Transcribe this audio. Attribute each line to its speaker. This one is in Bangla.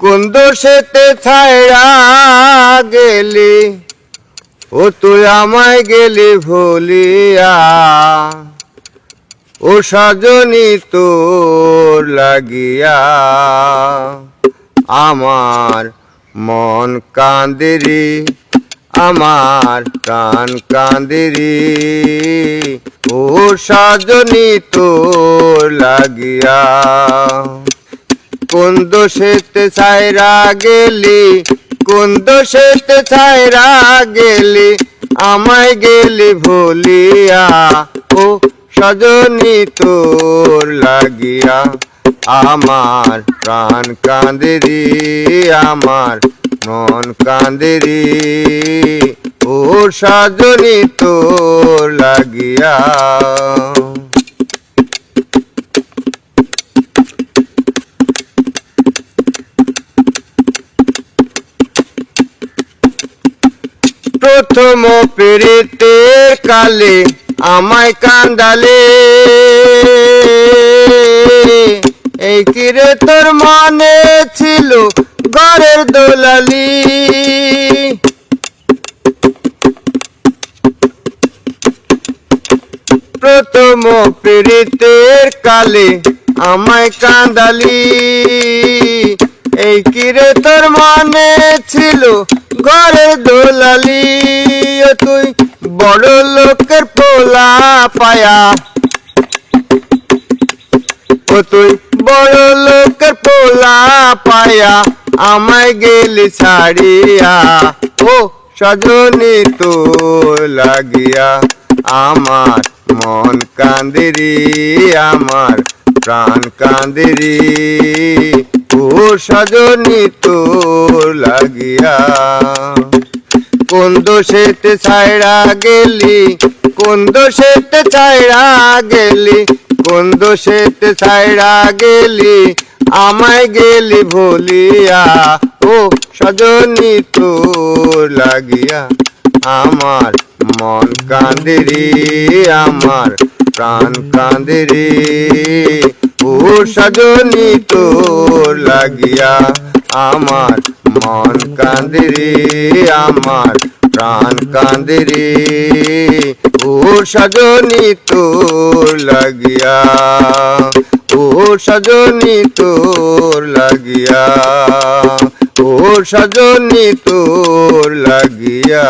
Speaker 1: কোন দোষেতে ছাইরা গেলি, ও তুই আমায় গেলি ভুলিয়া। ও সজনী তোর লাগিয়া, আমার মন কান্দেরি, আমার প্রাণ কান্দেরি। ও সজনী তোর লাগিয়া। কোন দোষেতে ছাইরা গেলি? কোন দোষেতে ছাইরা গেলি? আমায় গেলি ভুলিয়া। ও সজনী তোর লাগিয়া আমার প্রাণ কান্দেরি আমার মন কান্দেরি ও সজনী তোর লাগিয়া। প্রথম পেরেতের কালে আমায় কান্দালে। এই কিরে তোর মনে ছিল ঘরের দোলালি? প্রথম পেরেতের কালে আমায় কান্দালি। এই কিরে তোর মনে ছিল ঘরের দোলালি? তুই বড় লোকের পোলা পায়া। ও তুই বড় লোকের পোলা পায়া, আমায় গেলি ছাড়িয়া। ও সজনী তো লাগিয়া আমার মন কান্দেরি, আমার প্রাণ কান্দেরি। সজনী তো লাগিয়া। কোন দোষেতে ছাইড়া গেলি, কোন দোষেতে ছাইড়া গেলি, কোন দোষেতে ছাইড়া গেলি, আমায় গেলি ভুলিয়া। ও সজনী তো লাগিয়া আমার মন কান্দেরি আমার প্রাণ কান্দেরি ও সজনী তো লাগিয়া আমার মন কান্দেরি, আমার প্রাণ কান্দেরি। ও সজনী তো লাগিয়া ও সজনী তোর লাগিয়া ও সজনী তোর লাগিয়া।